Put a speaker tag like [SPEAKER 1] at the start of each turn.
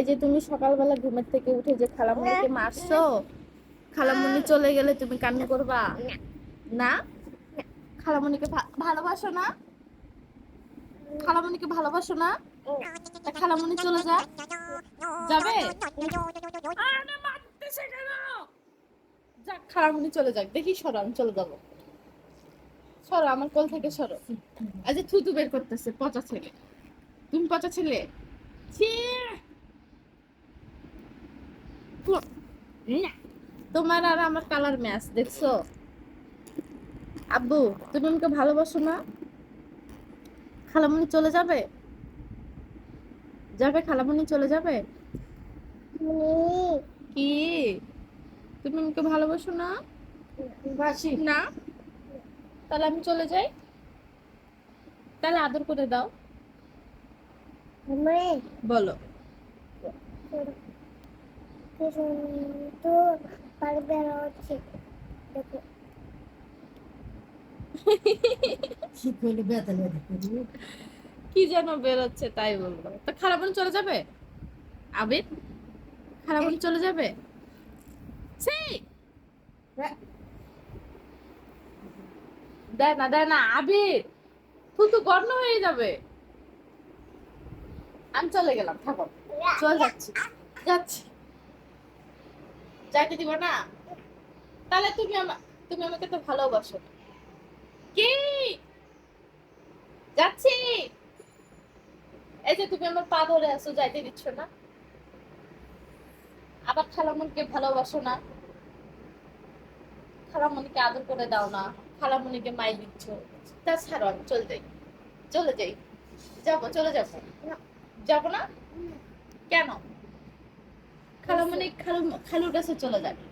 [SPEAKER 1] এই যে তুমি সকালবেলা ঘুমের থেকে উঠে যে খালামুনিকে মারছো, খালামুনি চলে গেলে তুমি কান্না করবা? না? খালামুনিকে ভালোবাসো না? খালামুনিকে ভালোবাসো না? খালামুনি চলে যা। যাবে? যাক, খালামুনি চলে যাক। দেখি সরো আমি চলে যাব। সরো, আমার কোল থেকে সরো। আজ থুতু বের করতেছে পচা ছেলে। তুমি পচা ছেলে? ছি! না। তোমার আর আমার কালার ম্যাচ দেখছ? আব্বু তুমি আমাকে ভালোবাসো না? খালামুনি চলে যাবে? যাবে খালামুনি চলে যাবে? কি? তুমি আমাকে ভালোবাসো না?
[SPEAKER 2] বাসি
[SPEAKER 1] না? তাহলে আমি চলে যাই? তাহলে আদর করে দাও। বলো।
[SPEAKER 2] কিন্তু পারবে হচ্ছে দেখো কি
[SPEAKER 1] কি যেন বেরোচ্ছে তাই বলব তা খারাপন চলে যাবে? আবির? খারাপন চলে যাবে? সেই দেয় না দেয় না আবির! থুতু গর্ণ হয়ে যাবে। আমি চলে গেলাম থাকো। চলে যাচ্ছি। যাচ্ছি। যাইতে দিব না? তাহলে তুমি তুমি আমাকে তো ভালোবাসো। কি? যাচ্ছি। এই যে তুমি আমার পা ধরে আছো, যাইতে দিচ্ছ না? আবার খালামণিকে ভালোবাসো না? খালামণিকে আদর করে দাও না? খালামণিকে মাই দিচ্ছ? তা ছাড়ো আমি চলে যাই। চলে যাই। যাব, চলে যাব। যাব না? কেন? খালামণি খালু খালুর কাছে চলে যাবে।